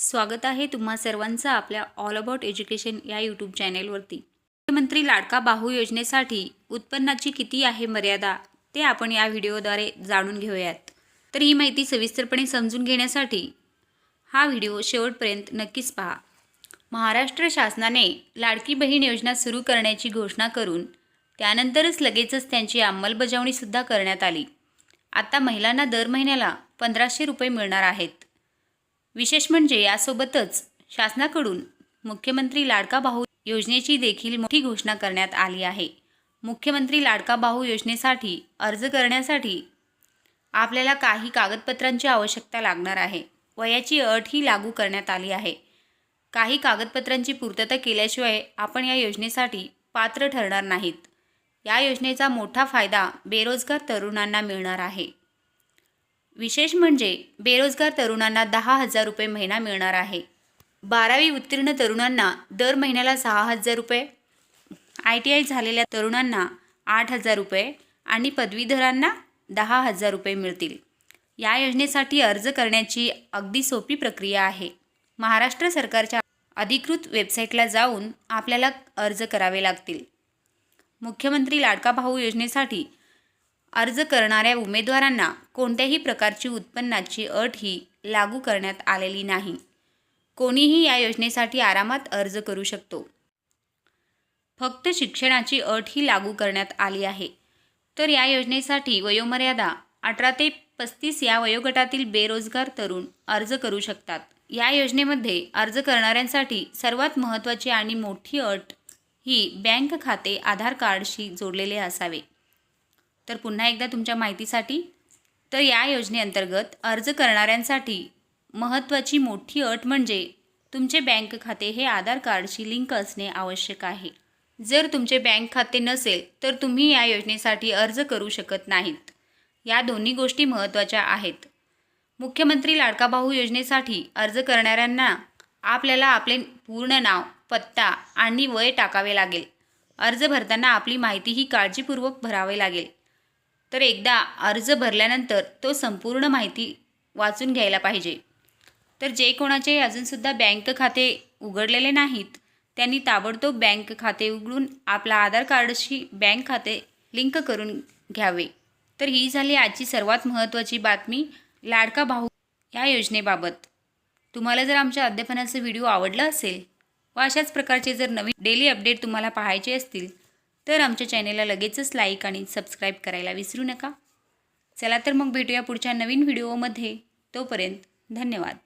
स्वागत आहे तुम्हा सर्वांचं आपल्या ऑल अबाउट एज्युकेशन या यूट्यूब चॅनेलवरती मुख्यमंत्री लाडका बाहू योजनेसाठी उत्पन्नाची किती आहे मर्यादा ते आपण या व्हिडिओद्वारे जाणून घेऊयात. तर ही माहिती सविस्तरपणे समजून घेण्यासाठी हा व्हिडिओ शेवटपर्यंत नक्कीच पहा. महाराष्ट्र शासनाने लाडकी बहीण योजना सुरू करण्याची घोषणा करून त्यानंतरच लगेचच त्यांची अंमलबजावणीसुद्धा करण्यात आली. आता महिलांना दर महिन्याला पंधराशे रुपये मिळणार आहेत. विशेष म्हणजे यासोबतच शासनाकडून मुख्यमंत्री लाडका भाऊ योजनेची देखील मोठी घोषणा करण्यात आली आहे. मुख्यमंत्री लाडका भाऊ योजनेसाठी अर्ज करण्यासाठी आपल्याला काही कागदपत्रांची आवश्यकता लागणार आहे वयाची अट ही लागू करण्यात आली आहे. काही कागदपत्रांची पूर्तता केल्याशिवाय आपण या योजनेसाठी पात्र ठरणार नाहीत. या योजनेचा मोठा फायदा बेरोजगार तरुणांना मिळणार आहे. विशेष म्हणजे बेरोजगार तरुणांना दहा हजार रुपये महिना मिळणार आहे. बारावी उत्तीर्ण तरुणांना दर महिन्याला सहा हजार रुपये आय टी आय झालेल्या तरुणांना आठ हजार रुपये आणि पदवीधरांना दहा हजार रुपये मिळतील. या योजनेसाठी अर्ज करण्याची अगदी सोपी प्रक्रिया आहे. महाराष्ट्र सरकारच्या अधिकृत वेबसाईटला जाऊन आपल्याला अर्ज करावे लागतील. मुख्यमंत्री लाडका भाऊ योजनेसाठी अर्ज करणाऱ्या उमेदवारांना कोणत्याही प्रकारची उत्पन्नाची अट ही लागू करण्यात आलेली नाही. कोणीही या योजनेसाठी आरामात अर्ज करू शकतो. फक्त शिक्षणाची अट ही लागू करण्यात आली आहे. तर या योजनेसाठी वयोमर्यादा अठरा ते पस्तीस या वयोगटातील बेरोजगार तरुण अर्ज करू शकतात. या योजनेमध्ये अर्ज करणाऱ्यांसाठी सर्वात महत्त्वाची आणि मोठी अट ही बँक खाते आधार कार्डशी जोडलेले असावे. तर पुन्हा एकदा तुमच्या माहितीसाठी तर या योजनेअंतर्गत अर्ज करणाऱ्यांसाठी महत्त्वाची मोठी अट म्हणजे तुमचे बँक खाते हे आधार कार्डशी लिंक असणे आवश्यक आहे. जर तुमचे बँक खाते नसेल तर तुम्ही या योजनेसाठी अर्ज करू शकत नाहीत. या दोन्ही गोष्टी महत्त्वाच्या आहेत. मुख्यमंत्री लाडका भाऊ योजनेसाठी अर्ज करणाऱ्यांना आपल्याला आपले पूर्ण नाव पत्ता आणि वय टाकावे लागेल. अर्ज भरताना आपली माहिती ही काळजीपूर्वक भरावे लागेल. तर एकदा अर्ज भरल्यानंतर तो संपूर्ण माहिती वाचून घ्यायला पाहिजे. तर जे कोणाचे अजूनसुद्धा बँक खाते उघडलेले नाहीत त्यांनी ताबडतोब बँक खाते उघडून आपला आधार कार्डशी बँक खाते लिंक करून घ्यावे. तर ही झाली आजची सर्वात महत्त्वाची बातमी लाडका भाऊ या योजनेबाबत. तुम्हाला जर आमच्या अध्यापनाचा व्हिडिओ आवडला असेल व अशाच प्रकारचे जर नवीन डेली अपडेट तुम्हाला पाहायचे असतील तर आमच्या चॅनेलला लगेचच लाईक आणि सबस्क्राईब करायला विसरू नका. चला तर मग भेटूया पुढच्या नवीन व्हिडिओमध्ये तोपर्यंत धन्यवाद.